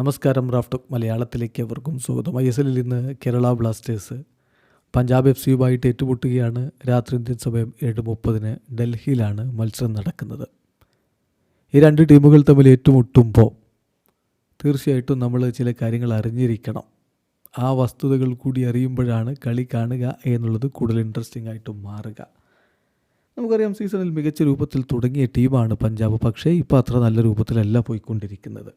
നമസ്കാരം റാഫ്റ്റോക്ക് മലയാളത്തിലേക്ക് അവർക്കും സ്വാഗതം. ഐ എസ് എല്ലിൽ ഇന്ന് കേരള ബ്ലാസ്റ്റേഴ്സ് പഞ്ചാബ് എഫ് സിയുമായിട്ട് ഏറ്റുമുട്ടുകയാണ്. രാത്രി ഇന്ത്യൻ സമയം ഏഴ് മുപ്പതിന് ഡൽഹിയിലാണ് മത്സരം നടക്കുന്നത്. ഈ രണ്ട് ടീമുകൾ തമ്മിൽ ഏറ്റുമുട്ടുമ്പോൾ തീർച്ചയായിട്ടും നമ്മൾ ചില കാര്യങ്ങൾ അറിഞ്ഞിരിക്കണം. ആ വസ്തുതകൾ കൂടി അറിയുമ്പോഴാണ് കളി കാണുക എന്നുള്ളത് കൂടുതൽ ഇൻട്രസ്റ്റിംഗ് ആയിട്ട് മാറുക. നമുക്കറിയാം സീസണിൽ മികച്ച രൂപത്തിൽ തുടങ്ങിയ ടീമാണ് പഞ്ചാബ്. പക്ഷേ ഇപ്പോൾ അത്ര നല്ല രൂപത്തിലല്ല പോയിക്കൊണ്ടിരിക്കുന്നത്.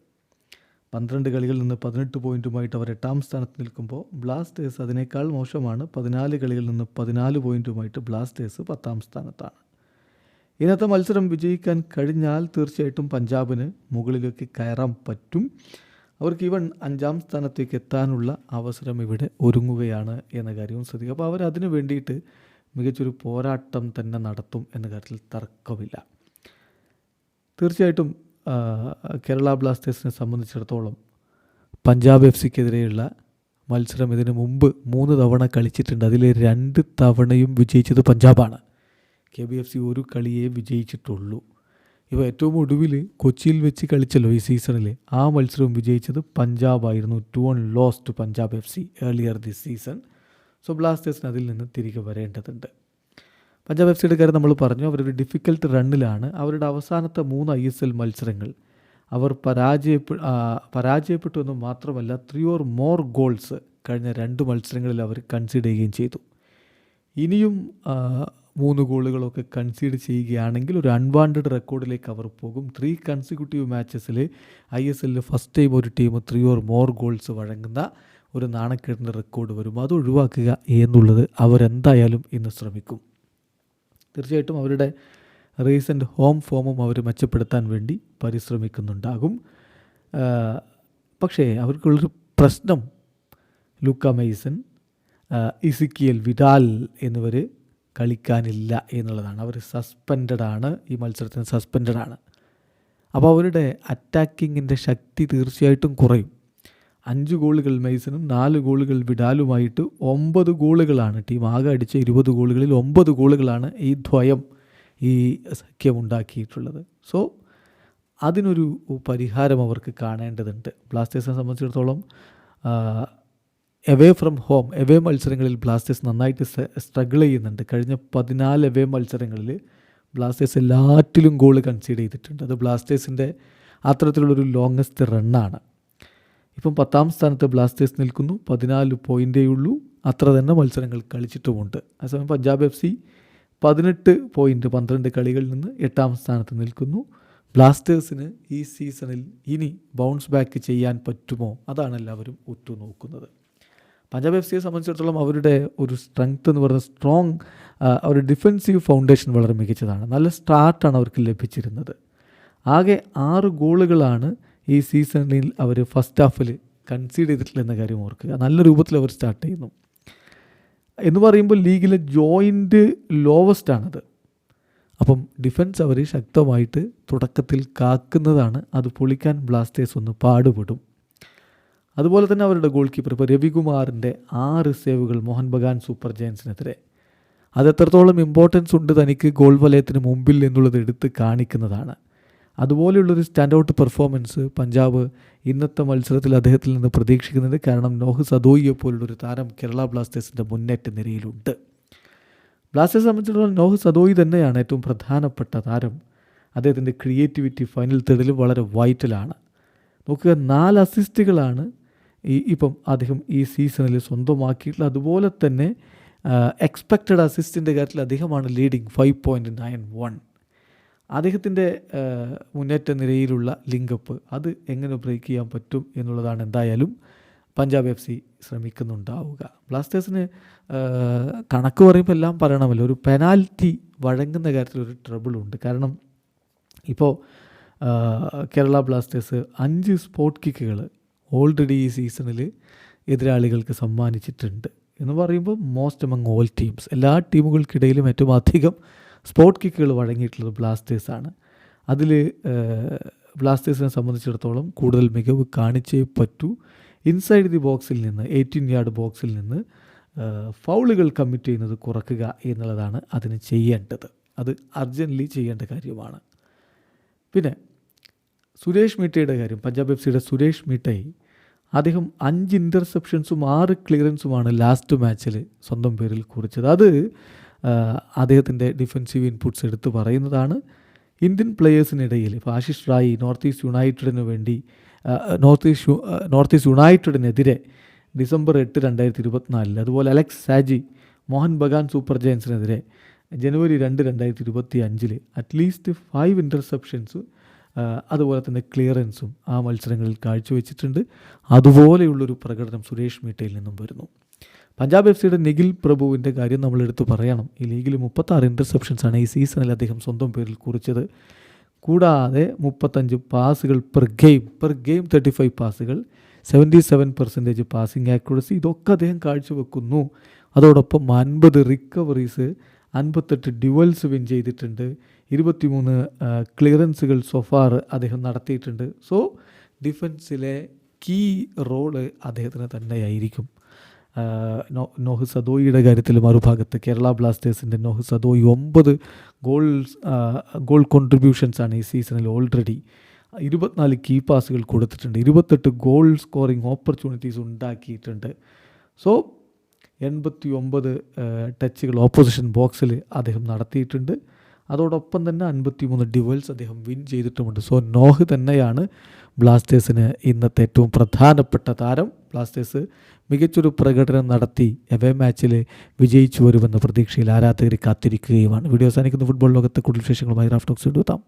പന്ത്രണ്ട് കളികളിൽ നിന്ന് പതിനെട്ട് പോയിന്റുമായിട്ട് അവർ എട്ടാം സ്ഥാനത്ത് നിൽക്കുമ്പോൾ ബ്ലാസ്റ്റേഴ്സ് അതിനേക്കാൾ മോശമാണ് പതിനാല് കളികളിൽ നിന്ന് പതിനാല് പോയിന്റുമായിട്ട് ബ്ലാസ്റ്റേഴ്സ് പത്താം സ്ഥാനത്താണ്. ഇന്നത്തെ മത്സരം വിജയിക്കാൻ കഴിഞ്ഞാൽ തീർച്ചയായിട്ടും പഞ്ചാബിന് മുകളിലേക്ക് കയറാൻ പറ്റും. അവർക്ക് ഈവൻ അഞ്ചാം സ്ഥാനത്തേക്ക് എത്താനുള്ള അവസരം ഇവിടെ ഒരുങ്ങുകയാണ് എന്ന കാര്യവും ശ്രദ്ധിക്കുക. അപ്പോൾ അവർ അതിനു വേണ്ടിയിട്ട് മികച്ചൊരു പോരാട്ടം തന്നെ നടത്തും എന്ന കാര്യത്തിൽ തർക്കമില്ല. തീർച്ചയായിട്ടും കേരള ബ്ലാസ്റ്റേഴ്സിനെ സംബന്ധിച്ചിടത്തോളം പഞ്ചാബ് എഫ് സിക്കെതിരെയുള്ള മത്സരം ഇതിനു മുമ്പ് മൂന്ന് തവണ കളിച്ചിട്ടുണ്ട്. അതിൽ രണ്ട് തവണയും വിജയിച്ചത് പഞ്ചാബാണ്. കെ ബി എഫ് സി ഒരു കളിയെ വിജയിച്ചിട്ടുള്ളൂ. ഇപ്പോൾ ഏറ്റവും ഒടുവിൽ കൊച്ചിയിൽ വെച്ച് കളിച്ചല്ലോ ഈ സീസണിൽ ആ മത്സരവും വിജയിച്ചത് പഞ്ചാബായിരുന്നു. Two one loss to Punjab F C earlier this season so ബ്ലാസ്റ്റേഴ്സിന് അതിൽ നിന്ന് തിരികെ വരേണ്ടതുണ്ട്. പഞ്ചാബ് എഫ് സിയുടെ കാര്യം നമ്മൾ പറഞ്ഞു അവരൊരു ഡിഫിക്കൽട്ട് റണ്ണിലാണ് അവരുടെ അവസാനത്തെ മൂന്ന് ഐ എസ് എൽ മത്സരങ്ങൾ. അവർ പരാജയപ്പെ പരാജയപ്പെട്ടു എന്ന് മാത്രമല്ല ത്രീ ഓർ മോർ ഗോൾസ് കഴിഞ്ഞ രണ്ട് മത്സരങ്ങളിൽ അവർ കൺസീഡ് ചെയ്യുകയും ചെയ്തു. ഇനിയും മൂന്ന് ഗോളുകളൊക്കെ കൺസീഡ് ചെയ്യുകയാണെങ്കിൽ ഒരു അൺവാണ്ടഡ് റെക്കോർഡിലേക്ക് അവർ പോകും. ത്രീ കൺസിക്യൂട്ടീവ് മാച്ചസിൽ ഐ എസ് എല്ലിൽ ഫസ്റ്റ് ടൈം ഒരു team three or more goals വഴങ്ങുന്ന ഒരു നാണക്കേടിന്റെ റെക്കോർഡ് വരും അത് ഒഴിവാക്കുക എന്നുള്ളത് അവരെന്തായാലും ഇന്ന് ശ്രമിക്കും. തീർച്ചയായിട്ടും അവരുടെ റീസെന്റ് ഹോം ഫോമും അവർ മെച്ചപ്പെടുത്താൻ വേണ്ടി പരിശ്രമിക്കുന്നുണ്ടാകും. പക്ഷേ അവർക്കുള്ളൊരു പ്രശ്നം ലൂക്ക മെയ്സൺ ഇസിക്കിയൽ വിഡാൽ എന്നിവർ കളിക്കാനില്ല എന്നുള്ളതാണ്. അവർ സസ്പെൻഡഡ് ആണ് ഈ മത്സരത്തിന് സസ്പെൻഡഡ് ആണ് അപ്പോൾ അവരുടെ അറ്റാക്കിങ്ങിന്റെ ശക്തി തീർച്ചയായിട്ടും കുറയും. അഞ്ച് ഗോളുകൾ മെയ്സനും നാല് ഗോളുകൾ വിടാലുമായിട്ട് ഒമ്പത് ഗോളുകളാണ് ടീം. ആകെ അടിച്ച ഇരുപത് ഗോളുകളിൽ ഒമ്പത് ഗോളുകളാണ് ഈ ദ്വയം ഈ സഖ്യം ഉണ്ടാക്കിയിട്ടുള്ളത്. സോ അതിനൊരു പരിഹാരം അവർക്ക് കാണേണ്ടതുണ്ട്. ബ്ലാസ്റ്റേഴ്സിനെ സംബന്ധിച്ചിടത്തോളം എവേ ഫ്രം ഹോം എവേ മത്സരങ്ങളിൽ ബ്ലാസ്റ്റേഴ്സ് നന്നായിട്ട് സ്ട്രഗിൾ ചെയ്യുന്നുണ്ട്. കഴിഞ്ഞ പതിനാല് എവേ മത്സരങ്ങളിൽ ബ്ലാസ്റ്റേഴ്സ് എല്ലാറ്റിലും ഗോൾ കൺസീഡ് ചെയ്തിട്ടുണ്ട്. അത് ബ്ലാസ്റ്റേഴ്സിന്റെ അത്തരത്തിലുള്ളൊരു ലോങ്ങസ്റ്റ് റണ്ണാണ് ഇപ്പം പത്താം സ്ഥാനത്ത് ബ്ലാസ്റ്റേഴ്സ് നിൽക്കുന്നു. പതിനാല് പോയിന്റേ ഉള്ളൂ. അത്ര തന്നെ മത്സരങ്ങൾ കളിച്ചിട്ടുമുണ്ട്. അതേസമയം പഞ്ചാബ് എഫ് സി പതിനെട്ട് പോയിന്റ് പന്ത്രണ്ട് കളികളിൽ നിന്ന് എട്ടാം സ്ഥാനത്ത് നിൽക്കുന്നു. ബ്ലാസ്റ്റേഴ്സിന് ഈ സീസണിൽ ഇനി ബൗൺസ് ബാക്ക് ചെയ്യാൻ പറ്റുമോ? അതാണ് എല്ലാവരും ഉറ്റുനോക്കുന്നത്. പഞ്ചാബ് എഫ് സിയെ സംബന്ധിച്ചിടത്തോളം അവരുടെ ഒരു സ്ട്രെങ്ത് എന്ന് പറയുന്നത് സ്ട്രോങ് അവരുടെ ഡിഫെൻസീവ് ഫൗണ്ടേഷൻ വളരെ മികച്ചതാണ്. നല്ല സ്റ്റാർട്ടാണ് അവർക്ക് ലഭിച്ചിരുന്നത്. ആകെ ആറ് ഗോളുകളാണ് ഈ സീസണിൽ അവർ ഫസ്റ്റ് ഹാഫിൽ കൺസീഡ് ചെയ്തിട്ടില്ല എന്ന കാര്യം ഓർക്കുക. നല്ല രൂപത്തിൽ അവർ സ്റ്റാർട്ട് ചെയ്യുന്നു. എന്ന് പറയുമ്പോൾ ലീഗിലെ ജോയിന്റ് ലോവസ്റ്റ് ആണത്. അപ്പം ഡിഫൻസ് അവർ ശക്തമായിട്ട് തുടക്കത്തിൽ കാക്കുന്നതാണ്. അത് പൊളിക്കാൻ ബ്ലാസ്റ്റേഴ്സ് ഒന്ന് പാടുപെടും. അതുപോലെ തന്നെ അവരുടെ ഗോൾ കീപ്പർ ഇപ്പോൾ രവികുമാറിന്റെ ആറ് സേവുകൾ മോഹൻ ബഗാൻ സൂപ്പർ ജയൻസിനെതിരെ അത് എത്രത്തോളം ഇമ്പോർട്ടൻസ് ഉണ്ട് തനിക്ക് ഗോൾ വലയത്തിന് മുമ്പിൽ എന്നുള്ളത് എടുത്ത് കാണിക്കുന്നതാണ്. അതുപോലെയുള്ളൊരു സ്റ്റാൻഡ് ഔട്ട് പെർഫോമൻസ് പഞ്ചാബ് ഇന്നത്തെ മത്സരത്തിൽ അദ്ദേഹത്തിൽ നിന്ന് പ്രതീക്ഷിക്കുന്നുണ്ട് കാരണം നോഹ് സദോയിയെ പോലുള്ളൊരു താരം കേരള ബ്ലാസ്റ്റേഴ്സിന്റെ മുന്നേറ്റ നിരയിലുണ്ട്. ബ്ലാസ്റ്റേഴ്സ് സംബന്ധിച്ചിടത്തോളം നോഹ് സദോയി തന്നെയാണ് ഏറ്റവും പ്രധാനപ്പെട്ട താരം. അദ്ദേഹത്തിന്റെ ക്രിയേറ്റിവിറ്റി ഫൈനൽ തേർഡിൽ വളരെ വൈറ്റലാണ് നോക്കുക നാല് അസിസ്റ്റുകളാണ് ഈ ഇപ്പം അദ്ദേഹം ഈ സീസണിൽ സ്വന്തമാക്കിയിട്ടുള്ളത്. അതുപോലെ തന്നെ എക്സ്പെക്റ്റഡ് അസിസ്റ്റിന്റെ കാര്യത്തിൽ അദ്ദേഹമാണ് leading five point nine one അദ്ദേഹത്തിന്റെ മുന്നേറ്റ നിരയിലുള്ള ലിങ്കപ്പ് അത് എങ്ങനെ ബ്രേക്ക് ചെയ്യാൻ പറ്റും എന്നുള്ളതാണ് എന്തായാലും പഞ്ചാബ് എഫ് സി ശ്രമിക്കുന്നുണ്ടാവുക. ബ്ലാസ്റ്റേഴ്സിന് കണക്ക് പറയുമ്പോൾ എല്ലാം പറയണമല്ലോ. ഒരു പെനാൽറ്റി വഴങ്ങുന്ന കാര്യത്തിൽ ഒരു ട്രബിളുണ്ട് കാരണം ഇപ്പോൾ കേരള ബ്ലാസ്റ്റേഴ്സ് അഞ്ച് സ്പോട്ട് കിക്കുകൾ ഓൾറെഡി ഈ സീസണിൽ എതിരാളികൾക്ക് സമ്മാനിച്ചിട്ടുണ്ട്. എന്ന് പറയുമ്പോൾ മോസ്റ്റ് എമംഗ് ഓൾ ടീംസ് എല്ലാ ടീമുകൾക്കിടയിലും ഏറ്റവും അധികം സ്പോട്ട് കിക്കുകൾ വഴങ്ങിയിട്ടുള്ളത് ബ്ലാസ്റ്റേഴ്സാണ്. അതിൽ ബ്ലാസ്റ്റേഴ്സിനെ സംബന്ധിച്ചിടത്തോളം കൂടുതൽ മികവ് കാണിച്ചേ പറ്റൂ. ഇൻസൈഡ് ദി ബോക്സിൽ നിന്ന് എയ്റ്റീൻ യാർഡ് ബോക്സിൽ നിന്ന് ഫൗളുകൾ കമ്മിറ്റ് ചെയ്യുന്നത് കുറക്കുക എന്നുള്ളതാണ് അതിന് ചെയ്യേണ്ടത്. അത് അർജന്റ്ലി ചെയ്യേണ്ട കാര്യമാണ്. പിന്നെ സുരേഷ് മീട്ടയുടെ കാര്യം പഞ്ചാബ് എഫ് സിയുടെ സുരേഷ് മീട്ടയെ അദ്ദേഹം അഞ്ച് ഇന്റർസെപ്ഷൻസും ആറ് ക്ലിയറൻസുമാണ് ലാസ്റ്റ് മാച്ചിൽ സ്വന്തം പേരിൽ കുറിച്ചത്. അത് അദ്ദേഹത്തിന്റെ ഡിഫൻസീവ് ഇൻപുട്സ് എടുത്തു പറയുന്നതാണ്. ഇന്ത്യൻ പ്ലെയേഴ്സിനിടയിൽ ഇപ്പോൾ ആശിഷ് റായി നോർത്ത് ഈസ്റ്റ് യുണൈറ്റഡിന് വേണ്ടി നോർത്ത് ഈസ്റ്റ് നോർത്ത് ഈസ്റ്റ് യുണൈറ്റഡിനെതിരെ ഡിസംബർ എട്ട് രണ്ടായിരത്തി ഇരുപത്തിനാലിൽ അതുപോലെ അലക്സ് സാജി മോഹൻ ബഗാൻ സൂപ്പർ ജയൻസിനെതിരെ ജനുവരി രണ്ട് രണ്ടായിരത്തി ഇരുപത്തി അഞ്ചിൽ അറ്റ്ലീസ്റ്റ് ഫൈവ് ഇന്റർസെപ്ഷൻസ് അതുപോലെ തന്നെ ക്ലിയറൻസും ആ മത്സരങ്ങളിൽ കാഴ്ചവെച്ചിട്ടുണ്ട്. അതുപോലെയുള്ളൊരു പ്രകടനം സുരേഷ് മീട്ടയിൽ നിന്നും വരുന്നു. പഞ്ചാബ് എഫ് സിയുടെ നിഖിൽ പ്രഭുവിന്റെ കാര്യം നമ്മൾ എടുത്തു പറയണം. ഈ ലീഗിൽ മുപ്പത്താറ് ഇന്റർസെപ്ഷൻസാണ് ഈ സീസണിൽ അദ്ദേഹം സ്വന്തം പേരിൽ കുറിച്ചത്. കൂടാതെ മുപ്പത്തഞ്ച് പാസുകൾ per game per game thirty five പാസുകൾ seventy seven percentage passing accuracy ഇതൊക്കെ അദ്ദേഹം കാഴ്ചവെക്കുന്നു. അതോടൊപ്പം അൻപത് റിക്കവറീസ് അൻപത്തെട്ട് ഡ്യുവൽസ് വിൻ ചെയ്തിട്ടുണ്ട്. ഇരുപത്തിമൂന്ന് ക്ലിയറൻസുകൾ സൊഫാർ അദ്ദേഹം നടത്തിയിട്ടുണ്ട്. സോ ഡിഫൻസിലെ കീ റോൾ അദ്ദേഹത്തിന് തന്നെയായിരിക്കും. നോഹ് സദോയിയുടെ കാര്യത്തിൽ മറുഭാഗത്ത് കേരള ബ്ലാസ്റ്റേഴ്സിന്റെ നോഹ് സദോയി ഒമ്പത് ഗോൾ ഗോൾ കോൺട്രിബ്യൂഷൻസാണ് ഈ സീസണിൽ ഓൾറെഡി ഇരുപത്തിനാല് കീ പാസുകൾ കൊടുത്തിട്ടുണ്ട്. ഇരുപത്തെട്ട് ഗോൾ സ്കോറിംഗ് ഓപ്പർച്യൂണിറ്റീസ് ഉണ്ടാക്കിയിട്ടുണ്ട്. സോ എൺപത്തി ഒമ്പത് ടച്ചുകൾ ഓപ്പോസിഷൻ ബോക്സിൽ അദ്ദേഹം നടത്തിയിട്ടുണ്ട്. അതോടൊപ്പം തന്നെ അൻപത്തി മൂന്ന് ഡിവൽസ് അദ്ദേഹം വിൻ ചെയ്തിട്ടുമുണ്ട്. സോ നോഹ് തന്നെയാണ് ബ്ലാസ്റ്റേഴ്സിന് ഇന്നത്തെ ഏറ്റവും പ്രധാനപ്പെട്ട താരം. ബ്ലാസ്റ്റേഴ്സ് മികച്ചൊരു പ്രകടനം നടത്തി എവേ മാച്ചിൽ വിജയിച്ചു വരുമെന്ന പ്രതീക്ഷയിൽ ആരാധകർ കാത്തിരിക്കുകയുമാണ്. വീഡിയോ അവസാനിക്കുന്ന. ഫുട്ബോൾ ലോകത്തെ കൂടുതൽ വിശേഷങ്ങളുമായി റാഫ്റ്റോക്സ് എടുത്താം